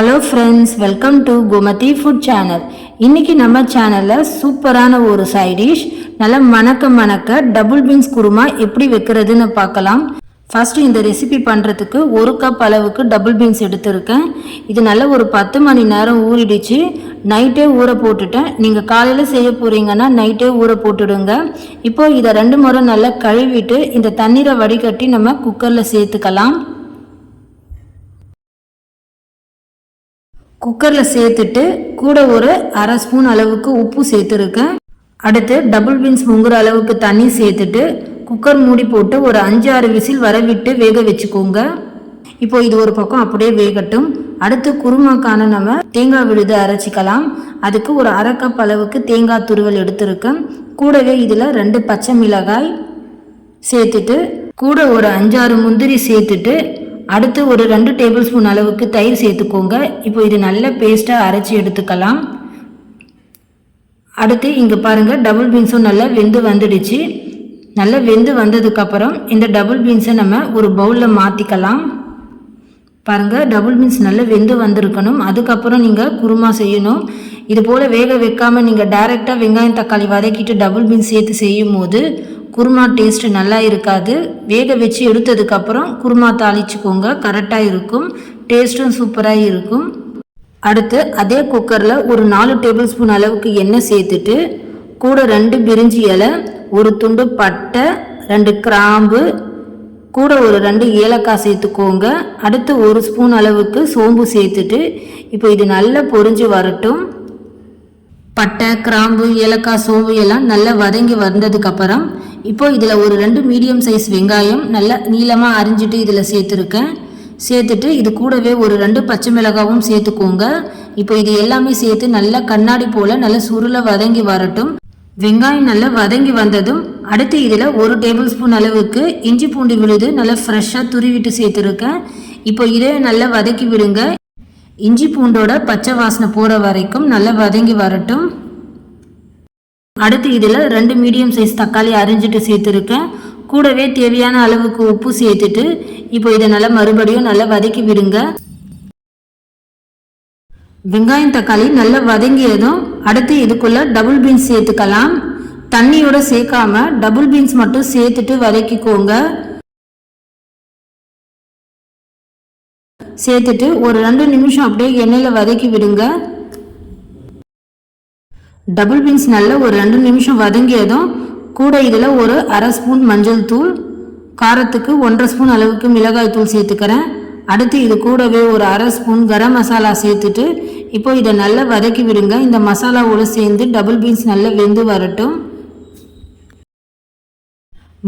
Hello friends welcome to Gomathi food channel இன்றைக்கி நம்ம சேனலில் சூப்பரான ஒரு சைடிஷ் நல்லா மணக்க மணக்க டபுள் பீன்ஸ் குருமா எப்படி வைக்கிறதுன்னு பார்க்கலாம். ஃபஸ்ட்டு இந்த ரெசிபி பண்ணுறதுக்கு ஒரு கப் அளவுக்கு டபுள் பீன்ஸ் எடுத்திருக்கேன். இது நல்ல ஒரு பத்து மணி நேரம் ஊறிடுச்சு. நைட்டே ஊற போட்டுட்டேன். நீங்கள் காலையில் செய்ய போகிறீங்கன்னா நைட்டே ஊற போட்டுடுங்க. இப்போது இதை ரெண்டு முறை நல்லா கழுவிட்டு இந்த தண்ணீரை வடிகட்டி நம்ம குக்கரில் சேர்த்துக்கலாம். குக்கரில் சேர்த்துட்டு கூட ஒரு அரை ஸ்பூன் அளவுக்கு உப்பு சேர்த்துருக்கேன். அடுத்து டபுள் பீன்ஸ் பொங்குற அளவுக்கு தண்ணி சேர்த்துட்டு குக்கர் மூடி போட்டு ஒரு அஞ்சு ஆறு விசில் வர விட்டு வேக வச்சுக்கோங்க. இப்போ இது ஒரு பக்கம் அப்படியே வேகட்டும். அடுத்து குருமாக்கான நம்ம தேங்காய் விழுது அரைச்சிக்கலாம். அதுக்கு ஒரு அரை கப் அளவுக்கு தேங்காய் துருவல் எடுத்திருக்கேன். கூடவே இதில் ரெண்டு பச்சை மிளகாய் சேர்த்துட்டு கூட ஒரு அஞ்சாறு முந்திரி சேர்த்துட்டு அடுத்து ஒரு ரெண்டு டேபிள் ஸ்பூன் அளவுக்கு தயிர் சேர்த்துக்கோங்க. இப்போ இது நல்ல பேஸ்ட்டாக அரைச்சி எடுத்துக்கலாம். அடுத்து இங்கே பாருங்கள் டபுள் பீன்ஸும் நல்லா வெந்து வந்துடுச்சு. நல்லா வெந்து வந்ததுக்கப்புறம் இந்த டபுள் பீன்ஸை நம்ம ஒரு பவுலில் மாற்றிக்கலாம் பாருங்கள் டபுள் பீன்ஸ் நல்லா வெந்து வந்திருக்கணும். அதுக்கப்புறம் நீங்கள் குருமா செய்யணும். இது போல் வேக வைக்காமல் நீங்கள் டைரெக்டாக வெங்காயம் தக்காளி வதக்கிட்டு டபுள் பீன்ஸ் சேர்த்து செய்யும் போது குருமா டேஸ்ட் நல்லா இருக்காது. வேக வச்சு எடுத்ததுக்கப்புறம் குருமா தாளிச்சுக்கோங்க. கரெக்டாக இருக்கும். டேஸ்ட்டும் சூப்பராக இருக்கும். அடுத்து அதே குக்கரில் ஒரு நாலு டேபிள் ஸ்பூன் அளவுக்கு எண்ணெய் சேர்த்துட்டு கூட ரெண்டு பிரிஞ்சி இலை ஒரு துண்டு பட்டை ரெண்டு கிராம்பு கூட ஒரு ரெண்டு ஏலக்காய் சேர்த்துக்கோங்க. அடுத்து ஒரு ஸ்பூன் அளவுக்கு சோம்பு சேர்த்துட்டு இப்போ இது நல்லா பொரிஞ்சு வரட்டும். பட்டை கிராம்பு ஏலக்காய் சோம்பு எல்லாம் நல்லா வதங்கி வந்ததுக்கப்புறம் இப்போ இதில் ஒரு ரெண்டு மீடியம் சைஸ் வெங்காயம் நல்லா நீளமாக அரிஞ்சிட்டு இதில் சேர்த்துருக்கேன். சேர்த்துட்டு இது கூடவே ஒரு ரெண்டு பச்சை மிளகாவும் சேர்த்துக்கோங்க. இப்போ இது எல்லாமே சேர்த்து நல்லா கண்ணாடி போல் நல்லா சுருளை வதங்கி வரட்டும். வெங்காயம் நல்லா வதங்கி வந்ததும் அடுத்து இதில் ஒரு டேபிள் ஸ்பூன் அளவுக்கு இஞ்சி பூண்டு விழுது நல்லா ஃப்ரெஷ்ஷாக துருவிட்டு சேர்த்துருக்கேன். இப்போ இதே நல்லா வதக்கி விடுங்க. இஞ்சி பூண்டோட பச்சை வாசனை போகிற வரைக்கும் நல்லா வதங்கி வரட்டும். அடுத்து இதில் ரெண்டு மீடியம் சைஸ் தக்காளி அரிஞ்சிட்டு சேர்த்துருக்கேன். கூடவே தேவையான அளவுக்கு உப்பு சேர்த்துட்டு இப்போ இதை நல்லா மறுபடியும் நல்லா வதக்கி விடுங்க. வெங்காயம் தக்காளி நல்லா வதங்கியதும் அடுத்து இதுக்குள்ள டபுள் பீன்ஸ் சேர்த்துக்கலாம். தண்ணியோட சேர்க்காம டபுள் பீன்ஸ் மட்டும் சேர்த்துட்டு வதக்கிக்கோங்க. சேர்த்துட்டு ஒரு ரெண்டு நிமிஷம் அப்படியே எண்ணெயில் வதக்கி விடுங்க. டபுள் பீன்ஸ் நல்லா ஒரு ரெண்டு நிமிஷம் வதங்கியதும் கூட இதில் ஒரு அரை ஸ்பூன் மஞ்சள் தூள் காரத்துக்கு ஒன்றரை ஸ்பூன் அளவுக்கு மிளகாய் தூள் சேர்த்துக்கிறேன். அடுத்து இது கூடவே ஒரு அரை ஸ்பூன் கரம் மசாலா சேர்த்துட்டு இப்போ இதை நல்லா வதக்கி விடுங்க. இந்த மசாலாவோடு சேர்ந்து டபுள் பீன்ஸ் நல்லா வெந்து வரட்டும்.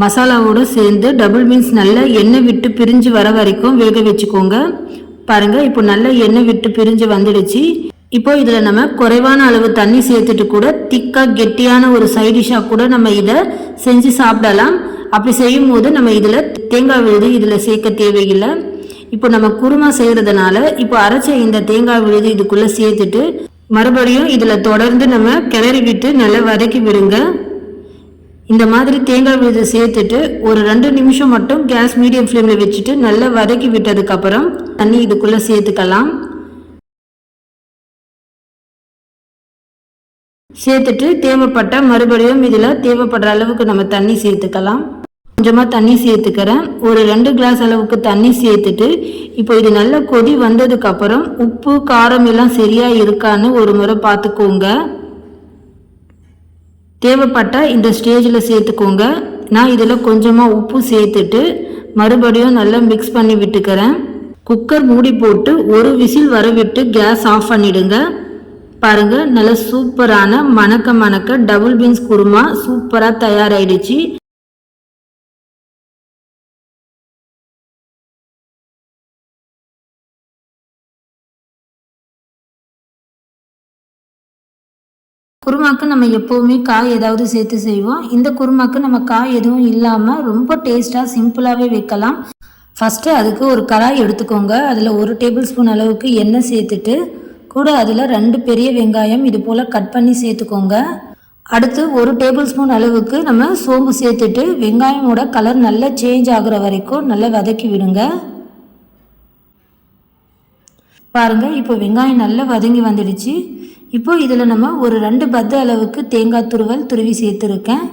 மசாலாவோடு சேர்ந்து டபுள் பீன்ஸ் நல்லா எண்ணெய் விட்டு பிரிஞ்சு வர வரைக்கும் வேக வச்சுக்கோங்க. பாருங்கள் இப்போ நல்லா எண்ணெய் விட்டு பிரிஞ்சு வந்துடுச்சு. இப்போ இதில் நம்ம குறைவான அளவு தண்ணி சேர்த்துட்டு கூட திக்காக கெட்டியான ஒரு சைடிஷாக கூட நம்ம இதை செஞ்சு சாப்பிடலாம். அப்படி செய்யும் போது நம்ம இதில் தேங்காய் விழுது இதில் சேர்க்க தேவையில்லை. இப்போ நம்ம குருமா செய்கிறதுனால இப்போ அரைச்ச இந்த தேங்காய் விழுது இதுக்குள்ளே சேர்த்துட்டு மறுபடியும் இதில் தொடர்ந்து நம்ம கிளறி விட்டு நல்லா வதக்கி விடுங்க. இந்த மாதிரி தேங்காய் விழுதை சேர்த்துட்டு ஒரு ரெண்டு நிமிஷம் மட்டும் கேஸ் மீடியம் ஃப்ளேமில் வச்சுட்டு நல்லா வதக்கி விட்டதுக்கப்புறம் தண்ணி இதுக்குள்ளே சேர்த்துக்கலாம். சேர்த்துட்டு தேவைப்பட்ட மறுபடியும் இதில் தேவைப்படுற அளவுக்கு நம்ம தண்ணி சேர்த்துக்கலாம். கொஞ்சமாக தண்ணி சேர்த்துக்கிறேன். ஒரு ரெண்டு கிளாஸ் அளவுக்கு தண்ணி சேர்த்துட்டு இப்போ இது நல்லா கொதி வந்ததுக்கப்புறம் உப்பு காரம் எல்லாம் சரியாக இருக்கான்னு ஒரு முறை பார்த்துக்கோங்க. தேவைப்பட்டால் இந்த ஸ்டேஜில் சேர்த்துக்கோங்க. நான் இதில் கொஞ்சமாக உப்பு சேர்த்துட்டு மறுபடியும் நல்லா மிக்ஸ் பண்ணி விட்டுக்கிறேன். குக்கர் மூடி போட்டு ஒரு விசில் வர விட்டு கேஸ் ஆஃப் பண்ணிடுங்க. பாருங்க நல்ல சூப்பரான மணக்க மணக்க டபுள் பீன்ஸ் குருமா சூப்பராக தயாராகிடுச்சு குருமாக்கு நம்ம எப்போவுமே காய் ஏதாவது சேர்த்து செய்வோம். இந்த குருமாக்கு நம்ம காய் எதுவும் இல்லாமல் ரொம்ப டேஸ்ட்டாக சிம்பிளாகவே வைக்கலாம். ஃபஸ்ட்டு அதுக்கு ஒரு கடாய் எடுத்துக்கோங்க. அதில் ஒரு டேபிள் ஸ்பூன் அளவுக்கு எண்ணெய் சேர்த்துட்டு கூட அதில் ரெண்டு பெரிய வெங்காயம் இது போல் கட் பண்ணி சேர்த்துக்கோங்க. அடுத்து ஒரு டேபிள் ஸ்பூன் அளவுக்கு நம்ம சோம்பு சேர்த்துட்டு வெங்காயமோட கலர் நல்லா சேஞ்ச் ஆகுற வரைக்கும் நல்லா வதக்கி விடுங்க. பாருங்கள் இப்போ வெங்காயம் நல்லா வதங்கி வந்துடுச்சு. இப்போது இதில் நம்ம ஒரு ரெண்டு பத்து அளவுக்கு தேங்காய் துருவல் துருவி சேர்த்துருக்கேன்.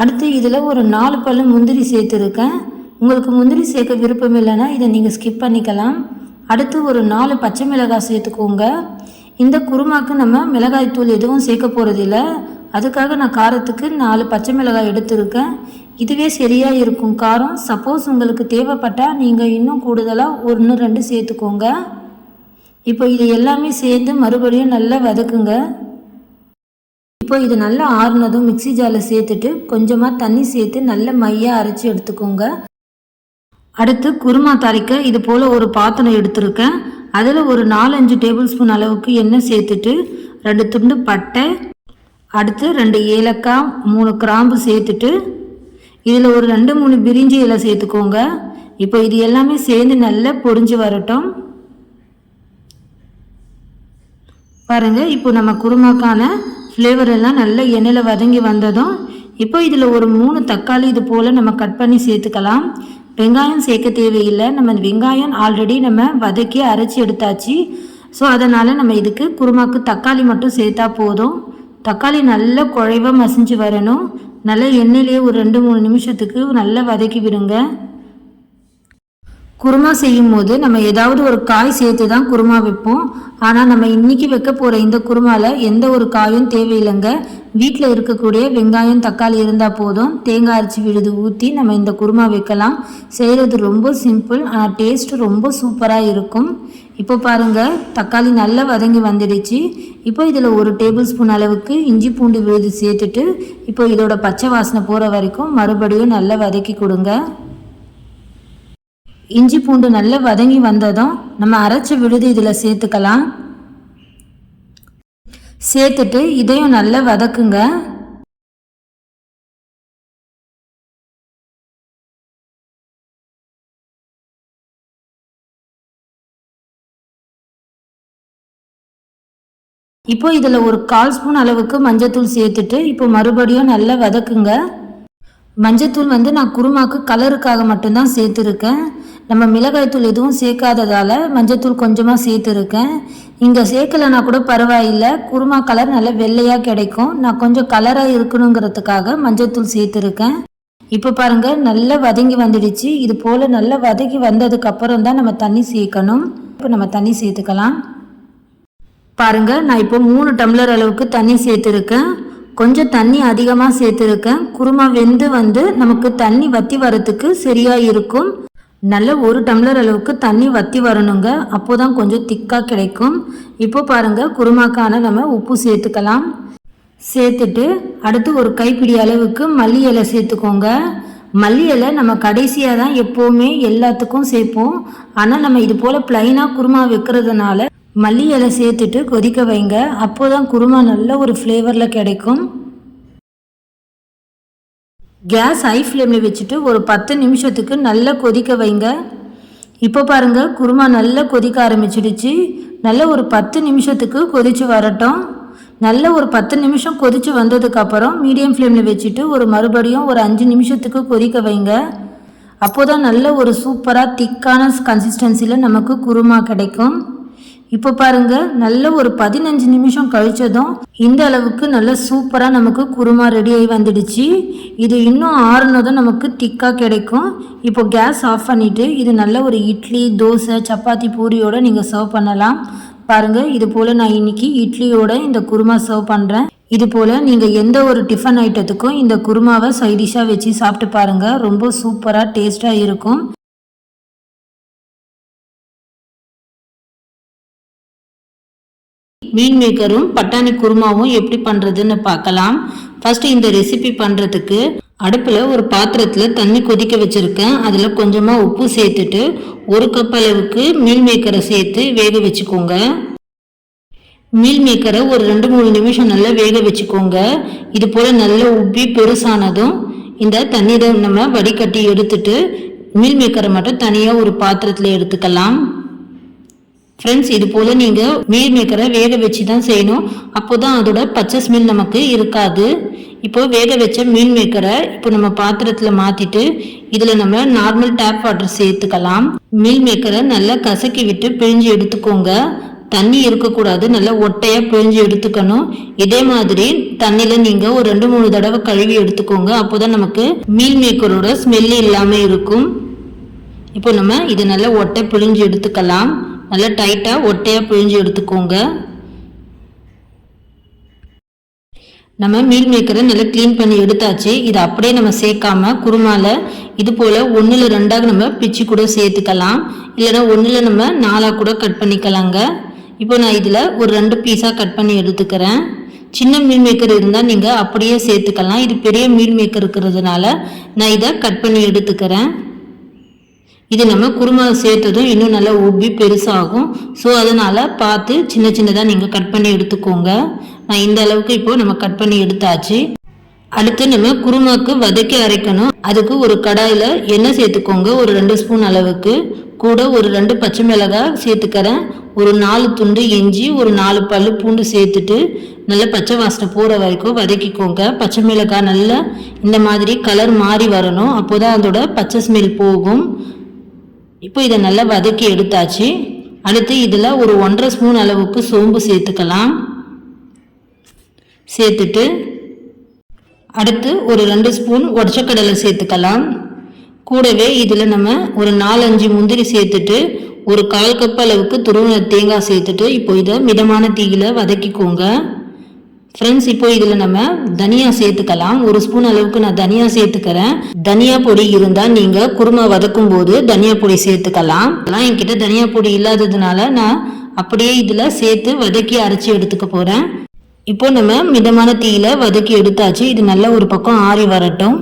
அடுத்து இதில் ஒரு நாலு பல்லு முந்திரி சேர்த்துருக்கேன். உங்களுக்கு முந்திரி சேர்க்க விருப்பம் இல்லைன்னா இதை நீங்கள் ஸ்கிப் பண்ணிக்கலாம். அடுத்து ஒரு நாலு பச்சை மிளகாய் சேர்த்துக்கோங்க. இந்த குருமாக்கு நம்ம மிளகாய் தூள் எதுவும் சேர்க்க போகிறதில்ல அதுக்காக நான் காரத்துக்கு நாலு பச்சை மிளகாய் எடுத்திருக்கேன். இதுவே சரியாக இருக்கும். காரம் சப்போஸ் உங்களுக்கு தேவைப்பட்டால் நீங்கள் இன்னும் கூடுதலாக ஒன்று ரெண்டு சேர்த்துக்கோங்க. இப்போ இது எல்லாமே சேர்ந்து மறுபடியும் நல்லா வதக்குங்க. இப்போ இது நல்லா ஆறுனதும் மிக்சி ஜாரில் சேர்த்துட்டு கொஞ்சமாக தண்ணி சேர்த்து நல்ல மையாக அரைச்சி எடுத்துக்கோங்க. அடுத்து குருமா தாளிக்க இது போல் ஒரு பாத்திரம் எடுத்திருக்கேன். அதில் ஒரு நாலஞ்சு டேபிள் ஸ்பூன் அளவுக்கு எண்ணெய் சேர்த்துட்டு ரெண்டு துண்டு பட்டை அடுத்து ரெண்டு ஏலக்காய் மூணு கிராம்பு சேர்த்துட்டு இதில் ஒரு ரெண்டு மூணு பிரிஞ்சி இலை சேர்த்துக்கோங்க. இப்போ இது எல்லாமே சேர்ந்து நல்லா பொரிஞ்சு வரட்டும். பாருங்கள் இப்போ நம்ம குருமாக்கான ஃப்ளேவர் எல்லாம் நல்ல எண்ணெயில் வதங்கி வந்ததும் இப்போ இதில் ஒரு மூணு தக்காளி இது போல் நம்ம கட் பண்ணி சேர்த்துக்கலாம். வெங்காயம் சேர்க்க தேவையில்லை. நம்ம வெங்காயம் ஆல்ரெடி நம்ம வதக்கி அரைச்சி எடுத்தாச்சு. ஸோ அதனால் நம்ம இதுக்கு குருமாக்கு தக்காளி மட்டும் சேர்த்தா போதும். தக்காளி நல்ல குழைவாக மசிஞ்சு வரணும். நல்ல எண்ணெயிலேயே ஒரு ரெண்டு மூணு நிமிஷத்துக்கு நல்லா வதக்கி விடுங்க. குருமா செய்யும் போது நம்ம ஏதாவது ஒரு காய் சேர்த்து தான் குருமா வைப்போம். ஆனால் நம்ம இன்னைக்கு வைக்க போகிற இந்த குருமாவில் எந்த ஒரு காயும் தேவையில்லைங்க. வீட்டில் இருக்கக்கூடிய வெங்காயம் தக்காளி இருந்தால் போதும். தேங்காய் அரைச்சி விழுது ஊற்றி நம்ம இந்த குருமா வைக்கலாம். செய்கிறது ரொம்ப சிம்பிள் ஆனால் டேஸ்ட் ரொம்ப சூப்பராக இருக்கும். இப்போ பாருங்கள் தக்காளி நல்லா வதங்கி வந்துடுச்சு. இப்போ இதில் ஒரு டேபிள் ஸ்பூன் அளவுக்கு இஞ்சி பூண்டு விழுது சேர்த்துட்டு இப்போ இதோட பச்சை வாசனை போகிற வரைக்கும் மறுபடியும் நல்லா வதக்கி கொடுங்க. இஞ்சி பூண்டு நல்லா வதங்கி வந்ததும் நம்ம அரைச்ச விழுது இதில் சேர்த்துக்கலாம். சேர்த்துட்டு இதையும் நல்லா வதக்குங்க. இப்போ இதில் ஒரு கால் ஸ்பூன் அளவுக்கு மஞ்சத்தூள் சேர்த்துட்டு இப்போ மறுபடியும் நல்லா வதக்குங்க. மஞ்சத்தூள் வந்து நான் குருமாக்கு கலருக்காக மட்டும்தான் சேர்த்துருக்கேன். நம்ம மிளகாய்த்தூள் எதுவும் சேர்க்காததால் மஞ்சத்தூள் கொஞ்சமாக சேர்த்துருக்கேன். இங்கே சேர்க்கலைன்னா கூட பரவாயில்லை. குருமா கலர் நல்லா வெள்ளையாக கிடைக்கும். நான் கொஞ்சம் கலராக இருக்கணுங்கிறதுக்காக மஞ்சத்தூள் சேர்த்துருக்கேன். இப்போ பாருங்கள் நல்லா வதங்கி வந்துடுச்சு. இது போல் நல்லா வதக்கி வந்ததுக்கப்புறம் தான் நம்ம தண்ணி சேர்க்கணும். இப்போ நம்ம தண்ணி சேர்த்துக்கலாம். பாருங்கள் நான் இப்போ மூணு டம்ளர் அளவுக்கு தண்ணி சேர்த்துருக்கேன். கொஞ்சம் தண்ணி அதிகமாக சேர்த்துருக்கேன் குருமா வெந்து வந்து நமக்கு தண்ணி வற்றி வரத்துக்கு சரியாக இருக்கும். நல்ல ஒரு டம்ளர் அளவுக்கு தண்ணி வற்றி வரணுங்க. அப்போ தான் கொஞ்சம் திக்காக கிடைக்கும். இப்போ பாருங்கள் குருமாக்கான நம்ம உப்பு சேர்த்துக்கலாம். சேர்த்துட்டு அடுத்து ஒரு கைப்பிடி அளவுக்கு மல்லி இலை சேர்த்துக்கோங்க. மல்லி இலை நம்ம கடைசியாக தான் எப்போவுமே எல்லாத்துக்கும் சேர்ப்போம். ஆனால் நம்ம இது போல் ப்ளைனாக குருமா வைக்கிறதுனால மல்லி இலை சேர்த்துட்டு கொதிக்க வைங்க. அப்போ தான் குருமா நல்ல ஒரு ஃப்ளேவரில் கிடைக்கும். கேஸ் ஹை ஃப்ளேமில் வச்சுட்டு ஒரு பத்து நிமிஷத்துக்கு நல்லா கொதிக்க வைங்க. இப்போ பாருங்கள் குருமா நல்லா கொதிக்க ஆரம்பிச்சிடுச்சு. நல்ல ஒரு பத்து நிமிஷத்துக்கு கொதித்து வரட்டும். நல்ல ஒரு பத்து நிமிஷம் கொதித்து வந்ததுக்கப்புறம் மீடியம் ஃப்ளேமில் வச்சுட்டு ஒரு மறுபடியும் ஒரு அஞ்சு நிமிஷத்துக்கு கொதிக்க வைங்க. அப்போ தான் நல்ல ஒரு சூப்பராக திக்கான கன்சிஸ்டன்சியில் நமக்கு குருமா கிடைக்கும். இப்போ பாருங்க நல்ல ஒரு பதினஞ்சு நிமிஷம் கழிச்சதும் இந்த அளவுக்கு நல்ல சூப்பராக நமக்கு குருமா ரெடி ஆகி வந்துடுச்சு. இது இன்னும் ஆறுனதும் நமக்கு திக்காக கிடைக்கும். இப்போ கேஸ் ஆஃப் பண்ணிவிட்டு இது நல்ல ஒரு இட்லி தோசை சப்பாத்தி பூரியோட நீங்கள் சர்வ் பண்ணலாம். பாருங்கள் இது போல் நான் இன்னைக்கு இட்லியோட இந்த குருமா சர்வ் பண்ணுறேன் இது போல் நீங்கள் எந்த ஒரு டிஃபன் ஐட்டத்துக்கும் இந்த குருமாவை சைடிஷாக வச்சு சாப்பிட்டு பாருங்கள் ரொம்ப சூப்பராக டேஸ்ட்டாக இருக்கும். மீன் மேக்கரும் பட்டாணி குருமாவும் எப்படி பண்ணுறதுன்னு பார்க்கலாம். ஃபஸ்ட்டு இந்த ரெசிபி பண்ணுறதுக்கு அடுப்பில் ஒரு பாத்திரத்தில் தண்ணி கொதிக்க வச்சுருக்கேன். அதில் கொஞ்சமாக உப்பு சேர்த்துட்டு ஒரு கப் அளவுக்கு மீல் மேக்கரை சேர்த்து வேக வச்சுக்கோங்க. மீல் மேக்கரை ஒரு ரெண்டு மூணு நிமிஷம் நல்லா வேக வச்சுக்கோங்க. இது போல் நல்லா உப்பி பெருசானதும் இந்த தண்ணீரை நம்ம வடிகட்டி எடுத்துட்டு மீல் மேக்கரை மட்டும் தனியாக ஒரு பாத்திரத்தில் எடுத்துக்கலாம். ஃப்ரெண்ட்ஸ் இது போல் நீங்கள் மீல் மேக்கரை வேக வச்சு தான் செய்யணும். அப்போ தான் அதோட பச்சை ஸ்மெல் நமக்கு இருக்காது. இப்போ வேக வச்ச மீன் மேக்கரை இப்போ நம்ம பாத்திரத்தில் மாற்றிட்டு இதில் நம்ம நார்மல் டேப் வாட்டர் சேர்த்துக்கலாம். மீல் மேக்கரை நல்லா கசக்கி விட்டு பிழிஞ்சு எடுத்துக்கோங்க. தண்ணி இருக்கக்கூடாது நல்லா ஒட்டையாக பிழிஞ்சு எடுத்துக்கணும். இதே மாதிரி தண்ணியில் நீங்கள் ஒரு ரெண்டு மூணு தடவை கழுவி எடுத்துக்கோங்க. அப்போ தான் நமக்கு மீல் மேக்கரோட ஸ்மெல்லு இல்லாமல் இருக்கும். இப்போ நம்ம இதை நல்லா ஒட்டை பிழிஞ்சு எடுத்துக்கலாம். நல்லா டைட்டாக ஒட்டையாக பிழிஞ்சு எடுத்துக்கோங்க. நம்ம மீல் மேக்கரை நல்லா க்ளீன் பண்ணி எடுத்தாச்சு. இதை அப்படியே நம்ம சேர்க்காம குருமால இது போல் ஒன்றில் ரெண்டாக நம்ம பிச்சு கூட சேர்த்துக்கலாம். இல்லைன்னா ஒன்றில் நம்ம நாலாக கூட கட் பண்ணிக்கலாங்க. இப்போ நான் இதில் ஒரு ரெண்டு பீஸாக கட் பண்ணி எடுத்துக்கிறேன். சின்ன மீல் மேக்கர் இருந்தால் நீங்கள் அப்படியே சேர்த்துக்கலாம். இது பெரிய மீல் மேக்கர் இருக்கிறதுனால நான் இதை கட் பண்ணி எடுத்துக்கிறேன். இது நம்ம குருமா சேர்த்ததும் இன்னும் நல்லா உப்பி பெருசாகும். ஸோ அதனால் பார்த்து சின்ன சின்னதாக நீங்கள் கட் பண்ணி எடுத்துக்கோங்க. நான் இந்த அளவுக்கு இப்போ நம்ம கட் பண்ணி எடுத்தாச்சு. அடுத்து நம்ம குருமாக்கு வதக்கி அரைக்கணும். அதுக்கு ஒரு கடாயில் எண்ணெய் சேர்த்துக்கோங்க. ஒரு ரெண்டு ஸ்பூன் அளவுக்கு. கூட ஒரு ரெண்டு பச்சை மிளகாய் சேர்த்துக்கிறேன். ஒரு நாலு துண்டு இஞ்சி ஒரு நாலு பல்லு பூண்டு சேர்த்துட்டு நல்லா பச்சை வாசனை போகிற வரைக்கும் வதக்கிக்கோங்க. பச்சை மிளகாய் நல்லா இந்த மாதிரி கலர் மாறி வரணும். அப்போதான் அதோட பச்சை ஸ்மெல் போகும். இப்போ இதை நல்லா வதக்கி எடுத்தாச்சு. அடுத்து இதில் ஒரு ஒன்றரை ஸ்பூன் அளவுக்கு சோம்பு சேர்த்துக்கலாம். சேர்த்துட்டு அடுத்து ஒரு ரெண்டு ஸ்பூன் உடச்சக்கடலை சேர்த்துக்கலாம். கூடவே இதில் நம்ம ஒரு நாலஞ்சு முந்திரி சேர்த்துட்டு ஒரு கால் கப் அளவுக்கு துருவின தேங்காய் சேர்த்துட்டு இப்போ இதை மிதமான தீயில் வதக்கிக்கோங்க. ஃப்ரெண்ட்ஸ் இப்போ இதில் நம்ம தனியா சேர்த்துக்கலாம். ஒரு ஸ்பூன் அளவுக்கு நான் தனியா சேர்த்துக்கிறேன். தனியா பொடி இருந்தால் நீங்கள் குருமா வதக்கும் போது தனியா பொடி சேர்த்துக்கலாம். அதெல்லாம் என்கிட்ட தனியா பொடி இல்லாததுனால நான் அப்படியே இதில் சேர்த்து வதக்கி அரைச்சி எடுத்துக்க போகிறேன் இப்போ நம்ம மிதமான தீயில வதக்கி எடுத்தாச்சு. இது நல்ல ஒரு பக்கம் ஆறி வரட்டும்.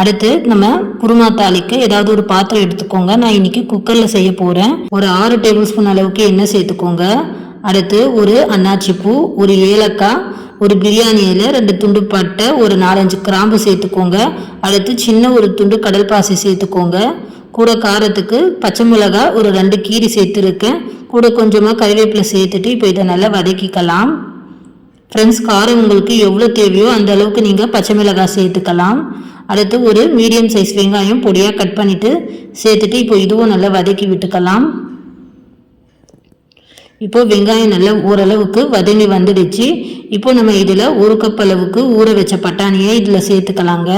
அடுத்து நம்ம குருமா தாளிக்க ஏதாவது ஒரு பாத்திரம் எடுத்துக்கோங்க. நான் இன்னைக்கு குக்கரில் செய்ய போகிறேன் ஒரு ஆறு டேபிள் ஸ்பூன் அளவுக்கு எண்ணெய் சேர்த்துக்கோங்க. அடுத்து ஒரு அன்னாச்சி பூ ஒரு ஏலக்காய் ஒரு பிரியாணி இலை ரெண்டு துண்டு பட்டை ஒரு நாலஞ்சு கிராம்பு சேர்த்துக்கோங்க. அடுத்து சின்ன ஒரு துண்டு கடல் பாசி சேர்த்துக்கோங்க. கூட காரத்துக்கு பச்சை மிளகாய் ஒரு ரெண்டு கீரி சேர்த்துருக்கேன். கூட கொஞ்சமாக கறிவேப்பிலை சேர்த்துட்டு இப்போ இதை நல்லா வதக்கிக்கலாம். ஃப்ரெண்ட்ஸ் காரம் உங்களுக்கு எவ்வளோ தேவையோ அந்த அளவுக்கு நீங்கள் பச்சை மிளகாய் சேர்த்துக்கலாம். அடுத்து ஒரு மீடியம் சைஸ் வெங்காயம் பொடியாக கட் பண்ணிவிட்டு சேர்த்துட்டு இப்போ இதுவும் நல்லா வதக்கி விட்டுக்கலாம். இப்போ வெங்காயம் நல்லா ஓரளவுக்கு வதங்கி வந்துடுச்சு. இப்போ நம்ம இதில் ஒரு கப் அளவுக்கு ஊற வச்ச பட்டாணியை இதில் சேர்த்துக்கலாங்க.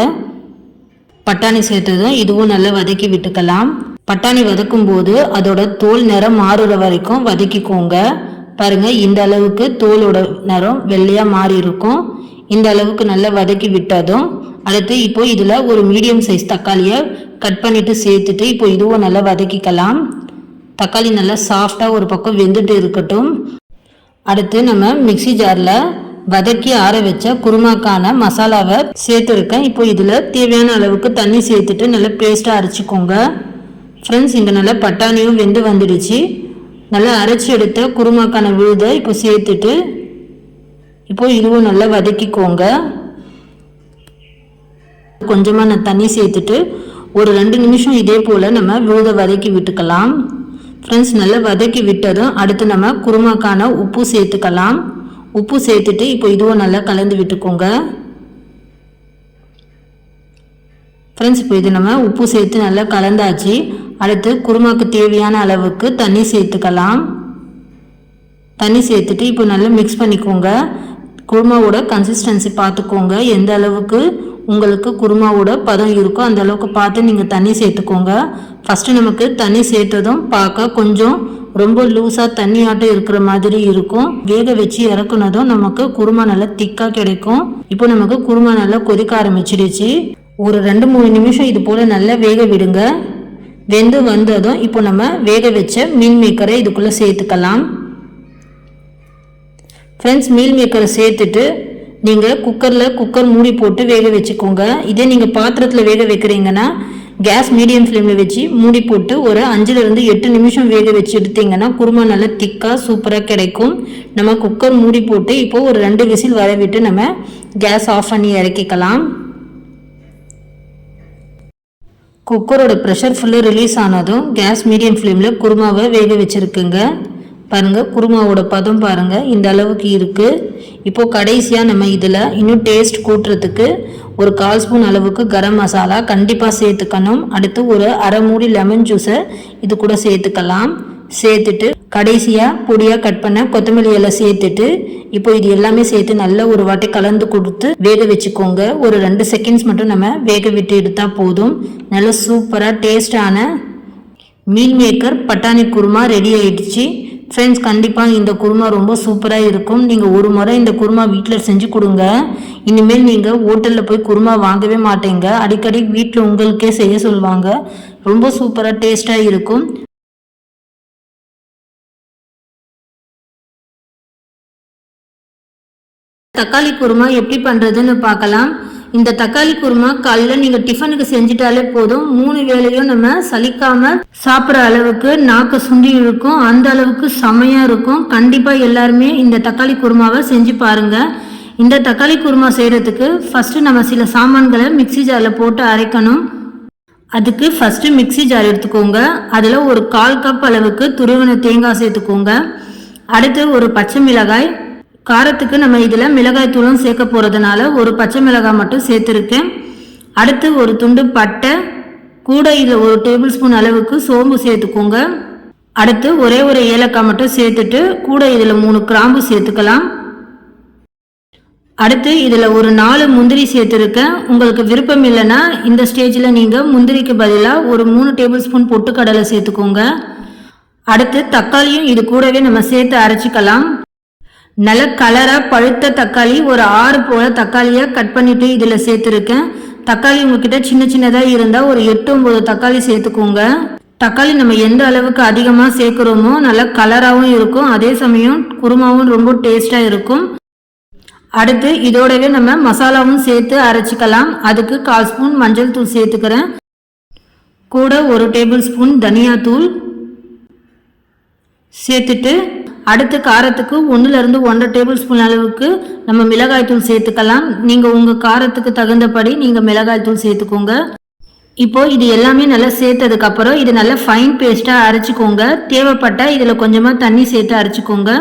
பட்டாணி சேர்த்ததும் இதுவும் நல்லா வதக்கி விட்டுக்கலாம். பட்டாணி வதக்கும் போது அதோட தோல் நிறம் மாறுற வரைக்கும் வதக்கிக்கோங்க. பாருங்க இந்த அளவுக்கு தோலோட நிறம் வெள்ளையாக மாறி இருக்கும் இந்த அளவுக்கு நல்லா வதக்கி விட்டதும் அடுத்து இப்போ இதில் ஒரு மீடியம் சைஸ் தக்காளியை கட் பண்ணிட்டு சேர்த்துட்டு இப்போ இதுவும் நல்லா வதக்கிக்கலாம். தக்காளி நல்லா சாஃப்டாக ஒரு பக்கம் வெந்துட்டு இருக்கட்டும். அடுத்து நம்ம மிக்சி ஜாரில் வதக்கி ஆற வச்ச குருமாக்கான மசாலாவை சேர்த்துருக்கேன். இப்போ இதில் தேவையான அளவுக்கு தண்ணி சேர்த்துட்டு நல்லா பேஸ்ட்டாக அரைச்சிக்கோங்க. ஃப்ரெண்ட்ஸ் இங்கே நல்லா பட்டாணியும் வெந்து வந்துடுச்சு. நல்லா அரைச்சி எடுத்த குருமாக்கான விழுதை இப்போ சேர்த்துட்டு இப்போ இதுவும் நல்லா வதக்கிக்கோங்க. கொஞ்சமாக நான் தண்ணி சேர்த்துட்டு ஒரு ரெண்டு நிமிஷம் இதே போல் நம்ம விழுதை வதக்கி விட்டுக்கலாம். ஃப்ரெண்ட்ஸ் நல்லா வதக்கி விட்டதும் அடுத்து நம்ம குருமாக்கான உப்பு சேர்த்துக்கலாம். உப்பு சேர்த்துட்டு இப்போ இதுவும் நல்லா கலந்து விட்டுக்கோங்க. ஃப்ரெண்ட்ஸ் இப்போ இது நம்ம உப்பு சேர்த்து நல்லா கலந்தாச்சு. அடுத்து குருமாக்கு தேவையான அளவுக்கு தண்ணி சேர்த்துக்கலாம். தண்ணி சேர்த்துட்டு இப்போ நல்லா மிக்ஸ் பண்ணிக்கோங்க. குருமாவோட கன்சிஸ்டன்சி பார்த்துக்கோங்க. எந்த அளவுக்கு உங்களுக்கு குருமாவோட பதம் இருக்கோ அந்த அளவுக்கு பார்த்து நீங்கள் தண்ணி சேர்த்துக்கோங்க. ஃபஸ்ட்டு நமக்கு தண்ணி சேர்த்ததும் பார்க்க கொஞ்சம் ரொம்ப லூஸாக தண்ணி ஆட்டம் இருக்கிற மாதிரி இருக்கும். வேக வச்சு இறக்குனதும் நமக்கு குருமா நல்லா திக்காக கிடைக்கும். இப்போ நமக்கு குருமா நல்லா கொதிக்க ஆரம்பிச்சிடுச்சு. ஒரு ரெண்டு மூணு நிமிஷம் இது போல் நல்லா வேக விடுங்க. வெந்து வந்ததும் இப்போ நம்ம வேக வச்ச மீன் மேக்கரை இதுக்குள்ளே சேர்த்துக்கலாம். ஃப்ரெண்ட்ஸ் மீல் மேக்கரை சேர்த்துட்டு நீங்கள் குக்கரில் குக்கர் மூடி போட்டு வேக வச்சுக்கோங்க. இதே நீங்கள் பாத்திரத்தில் வேக வைக்கிறீங்கன்னா கேஸ் மீடியம் ஃப்ளேமில் வச்சு மூடி போட்டு ஒரு அஞ்சுலேருந்து எட்டு நிமிஷம் வேக வச்சு எடுத்தீங்கன்னா குருமா நல்லா திக்காக சூப்பராக கிடைக்கும். நம்ம குக்கர் மூடி போட்டு இப்போது ஒரு ரெண்டு விசில் வர விட்டு நம்ம கேஸ் ஆஃப் பண்ணி இறக்கிக்கலாம். குக்கரோட ப்ரெஷர் ஃபுல்லாக ரிலீஸ் ஆனதும் கேஸ் மீடியம் ஃப்ளேமில் குருமாவை வேக வச்சுருக்குங்க. பாருங்கள் குருமாவோட பதம் பாருங்கள் இந்த அளவுக்கு இருக்குது இப்போது கடைசியாக நம்ம இதில் இன்னும் டேஸ்ட் கூட்டுறதுக்கு ஒரு கால் ஸ்பூன் அளவுக்கு கரம் மசாலா கண்டிப்பாக சேர்த்துக்கணும். அடுத்து ஒரு அரை மூடி லெமன் ஜூஸை இது கூட சேர்த்துக்கலாம். சேர்த்துட்டு கடைசியாக பொடியாக கட் பண்ண கொத்தமல்லி எல்லாம் சேர்த்துட்டு இப்போ இது எல்லாமே சேர்த்து நல்ல ஒரு வாட்டி கலந்து கொடுத்து வேக வச்சுக்கோங்க. ஒரு ரெண்டு செகண்ட்ஸ் மட்டும் நம்ம வேக விட்டு எடுத்தால் போதும். நல்லா சூப்பராக டேஸ்டான மீல் மேக்கர் பட்டாணி குருமா ரெடி ஆயிடுச்சு. ஃப்ரெண்ட்ஸ் கண்டிப்பாக இந்த குருமா ரொம்ப சூப்பராக இருக்கும். நீங்கள் ஒரு முறை இந்த குருமா வீட்டில் செஞ்சு கொடுங்க. இனிமேல் நீங்கள் ஹோட்டலில் போய் குருமா வாங்கவே மாட்டீங்க. அடிக்கடி வீட்டில் உங்களுக்கே செய்ய சொல்லுவாங்க. ரொம்ப சூப்பராக டேஸ்ட்டாக இருக்கும். தக்காளி குருமா எப்படி பண்ணுறதுன்னு பார்க்கலாம். இந்த தக்காளி குருமா காலையில் நீங்கள் டிஃபனுக்கு செஞ்சுட்டாலே போதும். மூணு வேளையும் நம்ம சலிக்காம சாப்பிட்ற அளவுக்கு நாக்க சுண்டி இருக்கும். அந்த அளவுக்கு செமையாக இருக்கும். கண்டிப்பாக எல்லாருமே இந்த தக்காளி குருமாவை செஞ்சு பாருங்க. இந்த தக்காளி குருமா செய்கிறதுக்கு ஃபஸ்ட்டு நம்ம சில சாமான்களை மிக்சி ஜாரில் போட்டு அரைக்கணும். அதுக்கு ஃபஸ்ட்டு மிக்சி ஜார் எடுத்துக்கோங்க. அதில் ஒரு கால் கப் அளவுக்கு துருவின தேங்காய் சேர்த்துக்கோங்க. அடுத்து ஒரு பச்சை மிளகாய் காரத்துக்கு நம்ம இதில் மிளகாய் தூளும் சேர்க்க போகிறதுனால ஒரு பச்சை மிளகாய் மட்டும் சேர்த்துருக்கேன். அடுத்து ஒரு துண்டு பட்டை கூட இதில் ஒரு டேபிள் ஸ்பூன் அளவுக்கு சோம்பு சேர்த்துக்கோங்க. அடுத்து ஒரே ஒரு ஏலக்காய் மட்டும் சேர்த்துட்டு கூட இதில் மூணு கிராம்பு சேர்த்துக்கலாம். அடுத்து இதில் ஒரு நாலு முந்திரி சேர்த்துருக்கேன். உங்களுக்கு விருப்பம் இல்லைன்னா இந்த ஸ்டேஜில் நீங்கள் முந்திரிக்கு பதிலாக ஒரு மூணு டேபிள் ஸ்பூன் பொட்டுக்கடலை சேர்த்துக்கோங்க. அடுத்து தக்காளியும் இது கூடவே நம்ம சேர்த்து அரைச்சிக்கலாம். நல்ல கலராக பழுத்த தக்காளி ஒரு ஆறு போல தக்காளியாக கட் பண்ணிவிட்டு இதில் சேர்த்துருக்கேன். தக்காளி உங்ககிட்ட சின்ன சின்னதாக இருந்தால் ஒரு எட்டு ஒம்பது தக்காளி சேர்த்துக்கோங்க. தக்காளி நம்ம எந்த அளவுக்கு அதிகமாக சேர்க்குறோமோ நல்ல கலராகவும் இருக்கும். அதே சமயம் குருமாவும் ரொம்ப டேஸ்ட்டாக இருக்கும். அடுத்து இதோடவே நம்ம மசாலாவும் சேர்த்து அரைச்சிக்கலாம். அதுக்கு கால் ஸ்பூன் மஞ்சள் தூள் சேர்த்துக்கிறேன். கூட ஒரு டேபிள் ஸ்பூன் தனியாத்தூள் சேர்த்துட்டு அடுத்து காரத்துக்கு ஒன்றுலேருந்து ஒன்றரை டேபிள் ஸ்பூன் அளவுக்கு நம்ம மிளகாய் தூள் சேர்த்துக்கலாம். நீங்கள் உங்கள் காரத்துக்கு தகுந்தபடி நீங்கள் மிளகாய் தூள் சேர்த்துக்கோங்க. இப்போ இது எல்லாமே நல்லா சேர்த்ததுக்கப்புறம் இது நல்லா ஃபைன் பேஸ்ட்டாக அரைச்சிக்கோங்க. தேவைப்பட்ட இதில் கொஞ்சமாக தண்ணி சேர்த்து அரைச்சிக்கோங்க.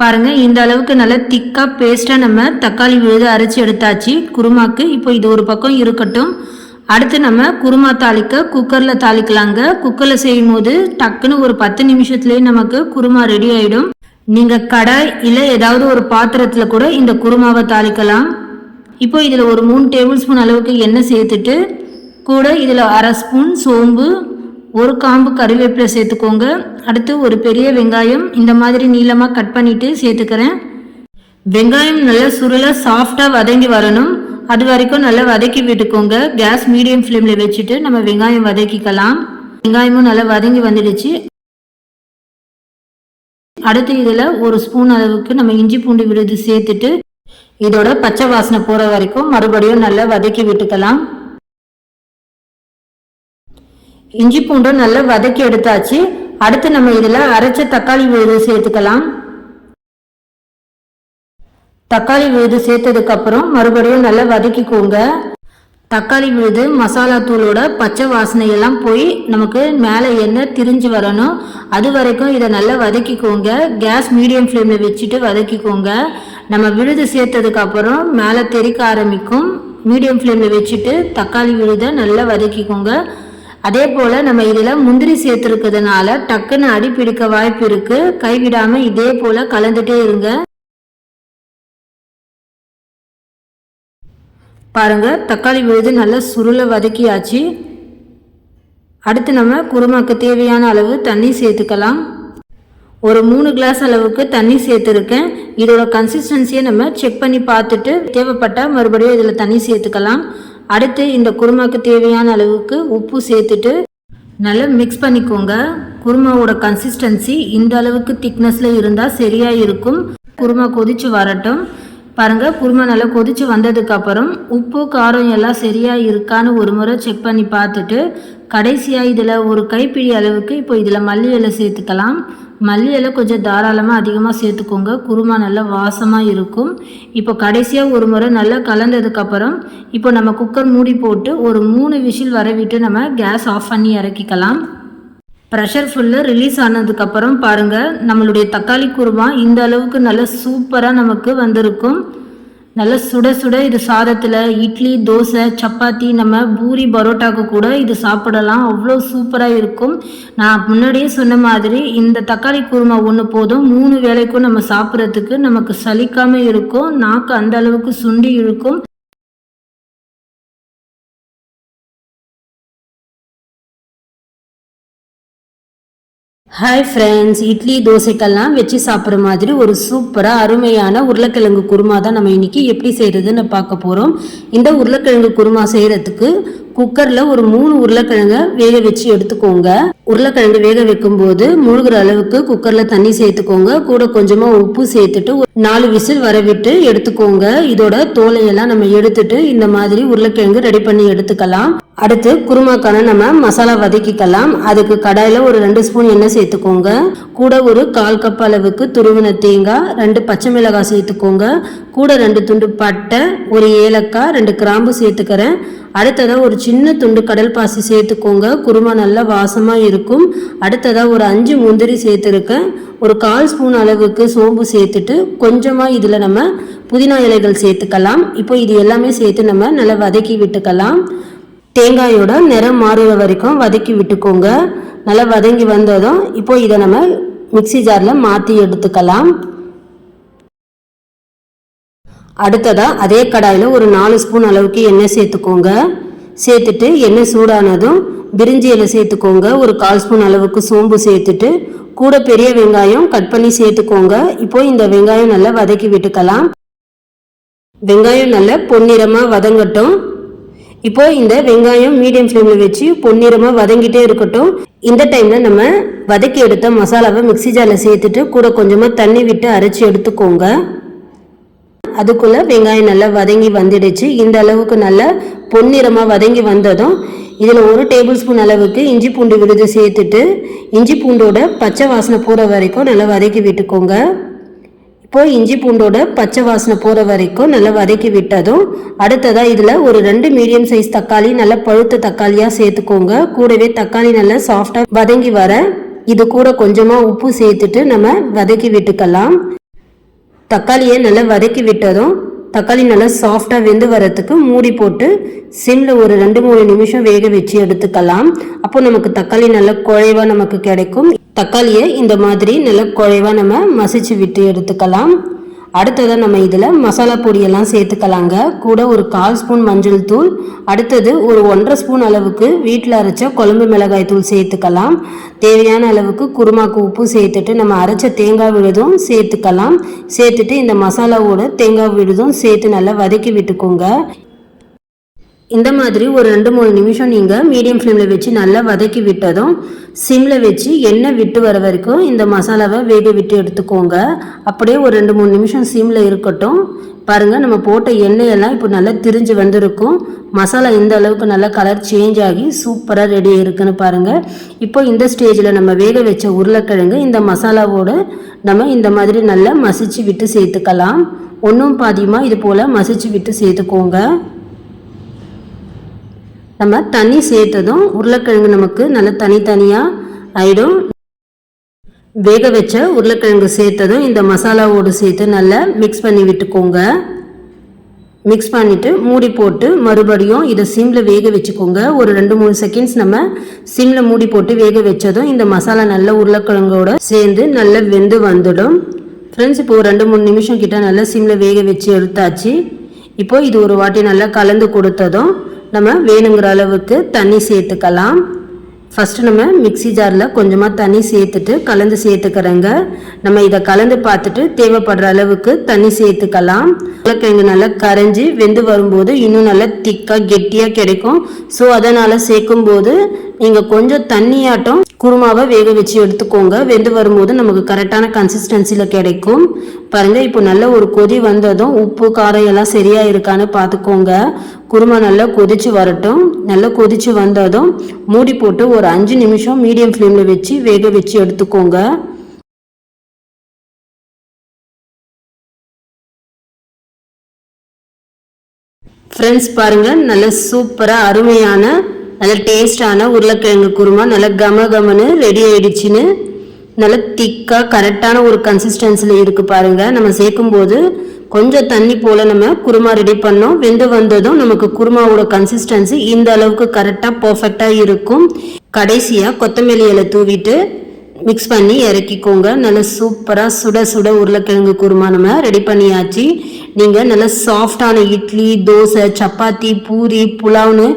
பாருங்கள் இந்த அளவுக்கு நல்லா திக்காக பேஸ்ட்டாக நம்ம தக்காளி விழுது அரைச்சி எடுத்தாச்சு. குருமாக்கு இப்போ இது ஒரு பக்கம் இருக்கட்டும். அடுத்து நம்ம குருமா தாளிக்க குக்கரில் தாளிக்கலாங்க. குக்கரில் செய்யும் போது டக்குன்னு ஒரு பத்து நிமிஷத்துலேயே நமக்கு குருமா ரெடி ஆகிடும் நீங்கள் கடை இல்லை ஏதாவது ஒரு பாத்திரத்தில் கூட இந்த குருமாவை தாளிக்கலாம். இப்போ இதில் ஒரு மூணு டேபிள் ஸ்பூன் அளவுக்கு எண்ணெய் சேர்த்துட்டு கூட இதில் அரை ஸ்பூன் சோம்பு ஒரு காம்பு கருவேப்பிலை சேர்த்துக்கோங்க. அடுத்து ஒரு பெரிய வெங்காயம் இந்த மாதிரி நீளமாக கட் பண்ணிவிட்டு சேர்த்துக்கிறேன். வெங்காயம் நல்லா சுருளை சாஃப்டாக வதங்கி வரணும். அது வரைக்கும் நல்லா வதக்கி விட்டுக்கோங்க. கேஸ் மீடியம் ஃப்ளேமில் வச்சுட்டு நம்ம வெங்காயம் வதக்கிக்கலாம். வெங்காயமும் நல்லா வதங்கி வந்துடுச்சு. அடுத்து இதில் ஒரு ஸ்பூன் அளவுக்கு நம்ம இஞ்சி பூண்டு விழுது சேர்த்துட்டு இதோட பச்சை வாசனை போகிற வரைக்கும் மறுபடியும் நல்லா வதக்கி விட்டுக்கலாம். இஞ்சி பூண்டும் நல்லா வதக்கி எடுத்தாச்சு. அடுத்து நம்ம இதில் அரைச்ச தக்காளி விழுது சேர்த்துக்கலாம். தக்காளி விழுது சேர்த்ததுக்கு அப்புறம் மறுபடியும் நல்லா வதக்கிக்கோங்க. தக்காளி விழுது மசாலா தூளோட பச்சை வாசனையெல்லாம் போய் நமக்கு மேலே எண்ணெய் திரிஞ்சு வரணும். அது வரைக்கும் இதை நல்லா வதக்கிக்கோங்க. கேஸ் மீடியம் ஃப்ளேமில் வச்சுட்டு வதக்கிக்கோங்க. நம்ம விழுது சேர்த்ததுக்கு அப்புறம் மேலே தெறிக்க ஆரம்பிக்கும். மீடியம் ஃப்ளேமில் வச்சுட்டு தக்காளி விழுதை நல்லா வதக்கிக்கோங்க. அதே போல் நம்ம இதில் முந்திரி சேர்த்துருக்கிறதுனால டக்குன்னு அடி பிடிக்க வாய்ப்பு இருக்குது கைவிடாமல் இதே போல் கலந்துட்டே இருங்க. பாருங்கள் தக்காளி விழுது நல்லா சுருளை வதக்கியாச்சு. அடுத்து நம்ம குருமாக்கு தேவையான அளவு தண்ணி சேர்த்துக்கலாம். ஒரு மூணு கிளாஸ் அளவுக்கு தண்ணி சேர்த்துருக்கேன். இதோட கன்சிஸ்டன்சியை நம்ம செக் பண்ணி பார்த்துட்டு தேவைப்பட்டால் மறுபடியும் இதில் தண்ணி சேர்த்துக்கலாம். அடுத்து இந்த குருமாக்கு தேவையான அளவுக்கு உப்பு சேர்த்துட்டு நல்லா மிக்ஸ் பண்ணிக்கோங்க. குருமாவோட கன்சிஸ்டன்சி இந்த அளவுக்கு திக்னஸில் இருந்தால் சரியாக இருக்கும். குருமா கொதிச்சு வரட்டும். பாருங்கள் குருமா நல்லா கொதித்து வந்ததுக்கப்புறம் உப்பு காரம் எல்லாம் சரியாக இருக்கான்னு ஒரு முறை செக் பண்ணி பார்த்துட்டு கடைசியாக இதில் ஒரு கைப்பிடி அளவுக்கு இப்போ இதில் மல்லி இலை சேர்த்துக்கலாம். மல்லி இலை கொஞ்சம் தாராளமாக அதிகமாக சேர்த்துக்கோங்க. குருமா நல்லா வாசமாக இருக்கும். இப்போ கடைசியாக ஒரு முறை நல்லா கலந்ததுக்கப்புறம் இப்போ நம்ம குக்கர் மூடி போட்டு ஒரு மூணு விசில் வர விட்டு நம்ம கேஸ் ஆஃப் பண்ணி இறக்கிக்கலாம். ப்ரெஷர் ஃபுல்லு ரிலீஸ் ஆனதுக்கப்புறம் பாருங்கள் நம்மளுடைய தக்காளி குருமா இந்த அளவுக்கு நல்ல சூப்பராக நமக்கு வந்திருக்கும். நல்லா சுட சுட இது சாதத்தில் இட்லி தோசை சப்பாத்தி நம்ம பூரி பரோட்டாக்கு கூட இது சாப்பிடலாம். அவ்வளோ சூப்பராக இருக்கும். நான் முன்னாடியே சொன்ன மாதிரி இந்த தக்காளி குருமா ஒன்று போதும். மூணு வேலைக்கும் நம்ம சாப்பிட்றதுக்கு நமக்கு சலிக்காமல் இருக்கும். நாக்கு அந்த அளவுக்கு சுண்டி இருக்கும் ஹாய் ஃப்ரெண்ட்ஸ் இட்லி தோசைக்கெல்லாம் வச்சு சாப்பிட்ற மாதிரி ஒரு சூப்பராக அருமையான உருளைக்கிழங்கு குருமா தான் நம்ம இன்றைக்கி எப்படி செய்கிறதுன்னு பார்க்க போகிறோம் இந்த உருளைக்கிழங்கு குருமா செய்கிறதுக்கு குக்கரில் ஒரு மூணு உருளைக்கிழங்க வேக வச்சு எடுத்துக்கோங்க. உருளைக்கிழங்கு வேக வைக்கும் போது முழுகிற அளவுக்கு குக்கரில் தண்ணி சேர்த்துக்கோங்க. கூட கொஞ்சமாக உப்பு சேர்த்துட்டு நாலு விசில் வர விட்டு எடுத்துக்கோங்க. இதோட தோலையெல்லாம் நம்ம எடுத்துட்டு இந்த மாதிரி உருளைக்கிழங்கு ரெடி பண்ணி எடுத்துக்கலாம். அடுத்து குருமாக்கான நம்ம மசாலா வதக்கிக்கலாம். அதுக்கு கடாயில ஒரு ரெண்டு ஸ்பூன் எண்ணெய் சேர்த்துக்கோங்க. கூட ஒரு கால் கப் அளவுக்கு துருவின தேங்காய் ரெண்டு பச்சை மிளகாய் சேர்த்துக்கோங்க. கூட ரெண்டு துண்டு பட்டை ஒரு ஏலக்காய் ரெண்டு கிராம்பு சேர்த்துக்கிறேன். அடுத்ததாக ஒரு சின்ன துண்டு கடல் பாசி சேர்த்துக்கோங்க. குருமா நல்லா வாசமாக இருக்கும். அடுத்ததாக ஒரு அஞ்சு முந்திரி சேர்த்துருக்கேன். ஒரு கால் ஸ்பூன் அளவுக்கு சோம்பு சேர்த்துட்டு கொஞ்சமாக இதில் நம்ம புதினா இலைகள் சேர்த்துக்கலாம். இப்போ இது எல்லாமே சேர்த்து நம்ம நல்லா வதக்கி விட்டுக்கலாம். தேங்காயோட நிறம் மாறுற வரைக்கும் வதக்கி விட்டுக்கோங்க. நல்லா வதங்கி வந்ததும் இப்போ இதை நம்ம மிக்சி ஜாரில் மாற்றி எடுத்துக்கலாம். அடுத்ததாக அதே கடாயில் ஒரு நாலு ஸ்பூன் அளவுக்கு எண்ணெய் சேர்த்துக்கோங்க. சேர்த்துட்டு எண்ணெய் சூடானதும் பிரிஞ்சி இலை சேர்த்துக்கோங்க. ஒரு கால் ஸ்பூன் அளவுக்கு சோம்பு சேர்த்துட்டு கூட பெரிய வெங்காயம் கட் பண்ணி சேர்த்துக்கோங்க. இப்போ இந்த வெங்காயம் நல்லா வதக்கி விட்டுக்கலாம். வெங்காயம் நல்லா பொன்னிறமாக வதங்கட்டும். இப்போ இந்த வெங்காயம் மீடியம் ஃப்ளேமில் வச்சு பொன்னிறமாக வதங்கிட்டே இருக்கட்டும். இந்த டைமில் நம்ம வதக்கி எடுத்த மசாலாவை மிக்சி ஜாரில் சேர்த்துட்டு கூட கொஞ்சமாக தண்ணி விட்டு அரைச்சி எடுத்துக்கோங்க. அதுக்குள்ளே வெங்காயம் நல்லா வதங்கி வந்துடுச்சு. இந்த அளவுக்கு நல்லா பொன்னிறமாக வதங்கி வந்ததும் இதில் ஒரு டேபிள் ஸ்பூன் அளவுக்கு இஞ்சி பூண்டு விழுது சேர்த்துட்டு இஞ்சி பூண்டோட பச்சை வாசனை போகிற வரைக்கும் நல்லா வதக்கி விட்டுக்கோங்க. இப்போ இஞ்சி பூண்டோட பச்சை வாசனை போகிற வரைக்கும் நல்லா வதக்கி விட்டதும் அடுத்ததாக இதில் ஒரு ரெண்டு மீடியம் சைஸ் தக்காளி நல்லா பழுத்த தக்காளியாக சேர்த்துக்கோங்க. கூடவே தக்காளி நல்லா சாஃப்டாக வதங்கி வர இது கூட கொஞ்சமாக உப்பு சேர்த்துட்டு நம்ம வதக்கி விட்டுக்கலாம். தக்காளியை நல்லா வதக்கி விட்டதும் தக்காளி நல்லா சாஃப்டாக வெந்து வரத்துக்கு மூடி போட்டு சிம்மில் ஒரு ரெண்டு மூணு நிமிஷம் வேக வச்சு எடுத்துக்கலாம். அப்போ நமக்கு தக்காளி நல்லா குழைவாக நமக்கு கிடைக்கும். தக்காளியை இந்த மாதிரி நல்லா குழைவாக நம்ம மசிச்சு விட்டு எடுத்துக்கலாம். அடுத்ததாக நம்ம இதில் மசாலா பொடியெல்லாம் சேர்த்துக்கலாங்க. கூட ஒரு கால் ஸ்பூன் மஞ்சள் தூள் அடுத்தது ஒரு ஒன்றரை ஸ்பூன் அளவுக்கு வீட்டில் அரைச்ச குழம்பு மிளகாய் தூள் சேர்த்துக்கலாம். தேவையான அளவுக்கு குருமாக்கு உப்பு சேர்த்துட்டு நம்ம அரைச்ச தேங்காய் விழுதும் சேர்த்துக்கலாம். சேர்த்துட்டு இந்த மசாலாவோட தேங்காய் விழுதும் சேர்த்து நல்லா வதக்கி விட்டுக்கோங்க. இந்த மாதிரி ஒரு ரெண்டு மூணு நிமிஷம் நீங்கள் மீடியம் ஃப்ளேமில் வச்சு நல்லா வதக்கி விட்டதும் சிம்மில் வச்சு எண்ணெய் விட்டு வர வரைக்கும் இந்த மசாலாவை வேக விட்டு எடுத்துக்கோங்க. அப்படியே ஒரு ரெண்டு மூணு நிமிஷம் சிம்மில் இருக்கட்டும். பாருங்கள் நம்ம போட்ட எண்ணெயெல்லாம் இப்போ நல்லா திரிஞ்சு வந்திருக்கும். மசாலா இந்த அளவுக்கு நல்லா கலர் சேஞ்ச் ஆகி சூப்பராக ரெடி இருக்குன்னு பாருங்கள் இப்போ இந்த ஸ்டேஜில் நம்ம வேக வச்ச உருளைக்கிழங்கு இந்த மசாலாவோடு நம்ம இந்த மாதிரி நல்லா மசிச்சு விட்டு சேர்த்துக்கலாம். ஒன்றும் பாதியமாக இது போல் மசிச்சு விட்டு சேர்த்துக்கோங்க. நம்ம தண்ணி சேர்த்ததும் உருளைக்கிழங்கு நமக்கு நல்லா தனித்தனியாக ஆயிடும். வேக வச்ச உருளைக்கிழங்கு சேர்த்ததும் இந்த மசாலாவோடு சேர்த்து நல்லா மிக்ஸ் பண்ணி விட்டுக்கோங்க. மிக்ஸ் பண்ணிவிட்டு மூடி போட்டு மறுபடியும் இதை சிம்மில் வேக வச்சுக்கோங்க. ஒரு ரெண்டு மூணு செகண்ட்ஸ் நம்ம சிம்மில் மூடி போட்டு வேக வச்சதும் இந்த மசாலா நல்லா உருளைக்கிழங்கோட சேர்ந்து நல்லா வெந்து வந்துடும். ஃப்ரெண்ட்ஸ் இப்போ ஒரு ரெண்டு மூணு நிமிஷம் கிட்ட நல்லா சிம்மில் வேக வச்சு எடுத்தாச்சு. இப்போது இது ஒரு வாட்டி நல்லா கலந்து கொடுத்ததும் நம்ம வேணுங்கிற அளவுக்கு தண்ணி சேர்த்துக்கலாம். ஃபஸ்ட்டு நம்ம மிக்சி ஜாரில் கொஞ்சமாக தண்ணி சேர்த்துட்டு கலந்து சேர்த்துக்கிறேங்க. நம்ம இதை கலந்து பார்த்துட்டு தேவைப்படுற அளவுக்கு தண்ணி சேர்த்துக்கலாம். உருளைக்கிழங்கு நல்லா கரைஞ்சி வெந்து வரும்போது இன்னும் நல்லா திக்காக கெட்டியாக கிடைக்கும். ஸோ அதனால் சேர்க்கும்போது நீங்கள் கொஞ்சம் தண்ணியாட்டம் குருமாவை வேக வச்சு எடுத்துக்கோங்க. வெந்து வரும்போது நமக்கு கரெக்டான கன்சிஸ்டன்சியில் கிடைக்கும். பாருங்கள் இப்போ நல்ல ஒரு கொதி வந்ததும் உப்பு காரம் எல்லாம் சரியாக இருக்கான்னு பார்த்துக்கோங்க. குருமா நல்லா கொதிச்சு வரட்டும். நல்லா கொதிச்சு வந்ததும் மூடி போட்டு ஒரு அஞ்சு நிமிஷம் மீடியம் ஃப்ளேமில் வச்சு வேக வச்சு எடுத்துக்கோங்க. ஃப்ரெண்ட்ஸ் பாருங்கள் நல்ல சூப்பராக அருமையான நல்ல டேஸ்டான உருளைக்கிழங்கு குருமா நல்ல கம கமன்னு ரெடி ஆயிடுச்சுன்னு. நல்ல திக்காக கரெக்டான ஒரு கன்சிஸ்டன்சியில் இருக்குது பாருங்கள் நம்ம சேர்க்கும்போது கொஞ்சம் தண்ணி போல் நம்ம குருமா ரெடி பண்ணோம். வெந்து வந்ததும் நமக்கு குருமாவோட கன்சிஸ்டன்சி இந்த அளவுக்கு கரெக்டாக பர்ஃபெக்டாக இருக்கும். கடைசியாக கொத்தமல்லி இலை தூவிட்டு மிக்ஸ் பண்ணி இறக்கிக்கோங்க. நல்லா சூப்பராக சுட சுட உருளைக்கிழங்கு குருமா நம்ம ரெடி பண்ணியாச்சு. நீங்கள் நல்லா சாஃப்டான இட்லி தோசை சப்பாத்தி பூரி புலாவ்னு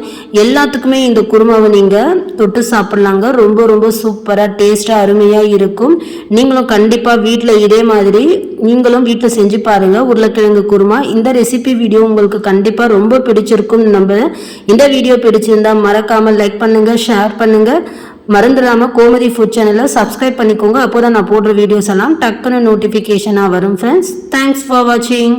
எல்லாத்துக்குமே இந்த குருமாவை நீங்கள் தொட்டு சாப்பிட்லாங்க. ரொம்ப ரொம்ப சூப்பராக டேஸ்ட்டாக அருமையாக இருக்கும். நீங்களும் கண்டிப்பாக வீட்டில் இதே மாதிரி நீங்களும் வீட்டில் செஞ்சு பாருங்கள் உருளைக்கிழங்கு குருமா. இந்த ரெசிபி வீடியோ உங்களுக்கு கண்டிப்பாக ரொம்ப பிடிச்சிருக்கும் நம்ம இந்த வீடியோ பிடிச்சிருந்தா மறக்காமல் லைக் பண்ணுங்கள் ஷேர் பண்ணுங்கள் மறந்துடாமல் கோமதி ஃபுட் சேனலை சப்ஸ்கிரைப் பண்ணிக்கோங்க. அப்போ தான் நான் போடுற வீடியோஸ் எல்லாம் டக்குன்னு நோட்டிஃபிகேஷனாக வரும் ஃப்ரெண்ட்ஸ் தேங்க்ஸ் ஃபார் வாட்சிங்